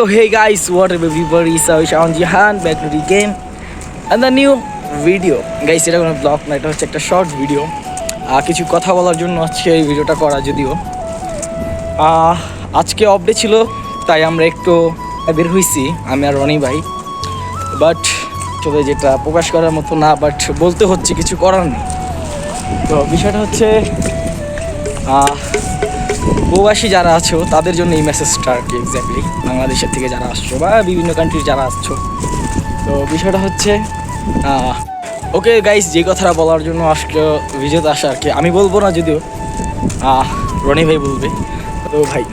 So hey guys, what up everybody? So Shahan Jihan back to the game. And the new video. Guys, এটা কোনো blog না এটা হচ্ছে একটা short video কিছু কথা বলার জন্য আজকে এই ভিডিওটা করা যদিও। আজকে অফ ডে ছিল তাই আমরা একটু বের হয়েছি আমি আর রনি ভাই। বাট চলে যেটা প্রকাশ করার মতো না বাট বলতে হচ্ছে কিছু করার নেই। তো বিষয়টা হচ্ছে প্রবাসী যারা আছো, তাদের জন্য এই মেসেজটা আর কি এক্স্যাক্টলি বাংলাদেশের থেকে যারা আসছো বা বিভিন্ন কান্ট্রির যারা আসছো। তো বিষয়টা হচ্ছে ওকে গাইস যে কথাটা বলার জন্য আজকে ভিডিওতে আসা আর কি, আমি বলব না যদিও রনি ভাই বলবে। তো ভাই,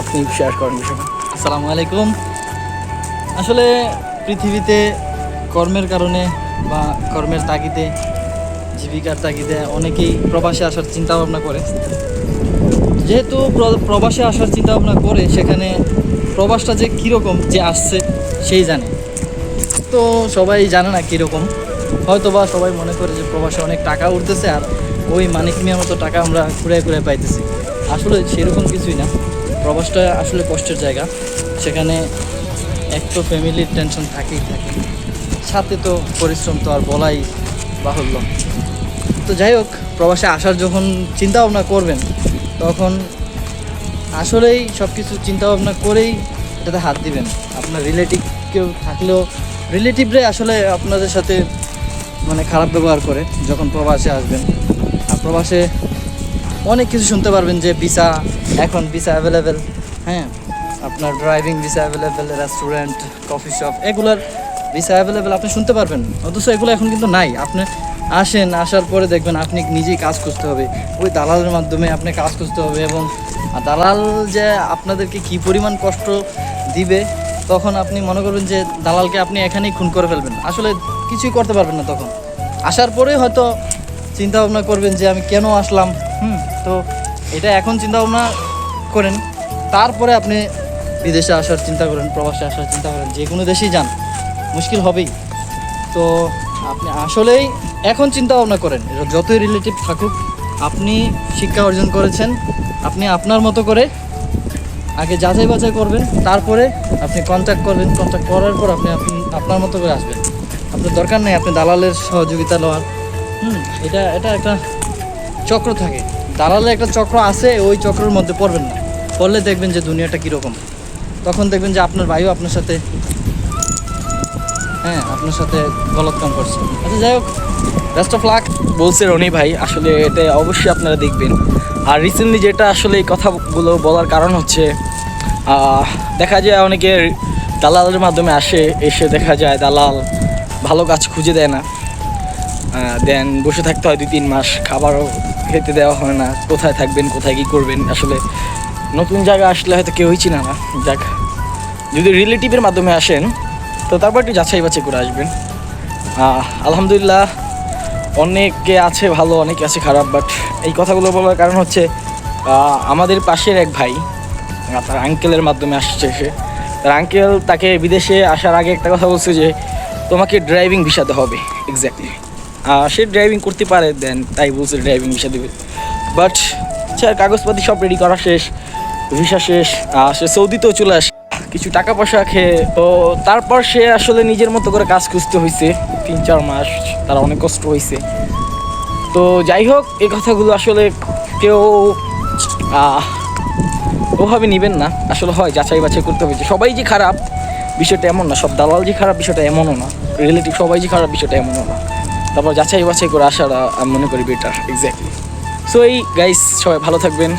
আপনি শেয়ার করেন বিষয়টা। আসসালামু আলাইকুম। আসলে পৃথিবীতে কর্মের কারণে বা কর্মের তাগিদে, জীবিকার তাগিদে অনেকেই প্রবাসে আসার চিন্তা ভাবনা করে। যেহেতু প্রবাসে আসার চিন্তা ভাবনা করে, সেখানে প্রবাসটা যে কীরকম যে আসছে, সেই জানে। তো সবাই জানে না কীরকম। হয়তো বা সবাই মনে করে যে প্রবাসে অনেক টাকা উঠতেছে আর ওই মানিক মিয়ার মতো টাকা আমরা ঘুরে ঘুরে পাইতেছি। আসলে সেরকম কিছুই না। প্রবাসটা আসলে কষ্টের জায়গা। সেখানে এক তো ফ্যামিলির টেনশন থাকেই থাকে। সাথে তো পরিশ্রম তো আর বলাই বাহুল্য। তো যাই হোক, প্রবাসে আসার যখন চিন্তা ভাবনা করবেন তখন আসলেই সব কিছু চিন্তা ভাবনা করেই এটাতে হাত দিবেন। আপনার রিলেটিভ কেউ থাকলেও রিলেটিভরাই আসলে আপনাদের সাথে মানে খারাপ ব্যবহার করে যখন প্রবাসে আসবেন। আর প্রবাসে অনেক কিছু শুনতে পারবেন যে ভিসা এখন ভিসা অ্যাভেলেবেল হ্যাঁ? আপনার driving visa available restaurant coffee shop এগুলার ভিসা অ্যাভেলেবেল আপনি শুনতে পারবেন। অথচ এগুলো এখন কিন্তু নাই। আপনি আসেন, আসার পরে দেখবেন আপনি নিজেই কাজ করতে হবে। ওই দালালের মাধ্যমে আপনি কাজ করতে হবে এবং দালাল যে আপনাদেরকে কি পরিমাণ কষ্ট দিবে, তখন আপনি মনে করবেন যে দালালকে আপনি এখানেই খুন করে ফেলবেন। আসলে কিছুই করতে পারবেন না তখন। আসার পরে হয়তো চিন্তা ভাবনা করবেন যে আমি কেন আসলাম, হুম? তো এটা এখন চিন্তা ভাবনা করেন। তারপরে আপনি বিদেশে আসার চিন্তা করেন, প্রবাসে আসার চিন্তা করেন, যে কোনো দেশেই যান। মুশকিল হবেই। তো আপনি আসলেই এখন চিন্তা ভাবনা করেন যতই রিলেটিভ থাকুক, আপনি শিক্ষা অর্জন করেছেন, আপনি আপনার মতো করে আগে যাচাই বাছাই করবেন, তারপরে আপনি কন্ট্যাক্ট করবেন কন্ট্যাক্ট করার পর আপনি আপনি আপনার মতো করে আসবেন। আপনার দরকার নেই, আপনি দালালের সহযোগিতা নেওয়ার হুম, এটা এটা একটা চক্র থাকে। দালালের একটা চক্র আছে, ওই চক্রের মধ্যে পড়বেন না। পড়লে দেখবেন যে দুনিয়াটা কীরকম। তখন দেখবেন যে আপনার ভাইও আপনার সাথে হ্যাঁ আপনার সাথে গলত কাম করছে। আচ্ছা যাই হোক বেস্ট অফ লাক বলছে রনি ভাই, আসলে এটা অবশ্যই আপনারা দেখবেন। আর রিসেন্টলি যেটা আসলে এই কথাগুলো বলার কারণ হচ্ছে দেখা যায় অনেকে দালালের মাধ্যমে আসে, এসে দেখা যায় দালাল ভালো কাজ খুঁজে দেয় না। দেন বসে থাকতে হয় দুই তিন মাস, খাবারও খেতে দেওয়া হয় না, কোথায় থাকবেন, কোথায় কী করবেন? আসলে নতুন জায়গা আসলে হয়তো কেউই চিনা না। যাক, যদি রিলেটিভের মাধ্যমে আসেন তো তারপর একটু যাচাই বাছাই করে আসবেন। আলহামদুলিল্লাহ অনেকে আছে ভালো, অনেকে আছে খারাপ বাট এই কথাগুলো বলার কারণ হচ্ছে আমাদের পাশের এক ভাই তার আঙ্কেলের মাধ্যমে আসছে সে। তার আঙ্কেল তাকে বিদেশে আসার আগে একটা কথা বলছে যে, তোমাকে ড্রাইভিং ভিসাতে হবে এক্স্যাক্টলি সে ড্রাইভিং করতে পারে দেন তাই বলছে ড্রাইভিং ভিসা দেবে। বাট স্যার কাগজপাতি সব রেডি করা শেষ ভিসা শেষ সে সৌদিতেও চলে আসে। কিছু টাকা পয়সা খেয়ে, তো তারপর সে আসলে নিজের মতো করে কাজ খুঁজতে হয়েছে তিন, চার মাস তার অনেক কষ্ট হয়েছে তো যাই হোক, এই কথাগুলো আসলে কেউ ওভাবে নেবেন না। আসলে হয়, যাচাই বাছাই করতে হবে সবাই যে খারাপ, বিষয়টা এমন না। সব দালাল যে খারাপ, বিষয়টা এমনও না। রিলেটিভ সবাই যে খারাপ, বিষয়টা এমনও না। তারপর যাচাই বাছাই করে আসাটা, আমি মনে করি বেটার এক্স্যাক্টলি সো এই গাইস সবাই ভালো থাকবেন।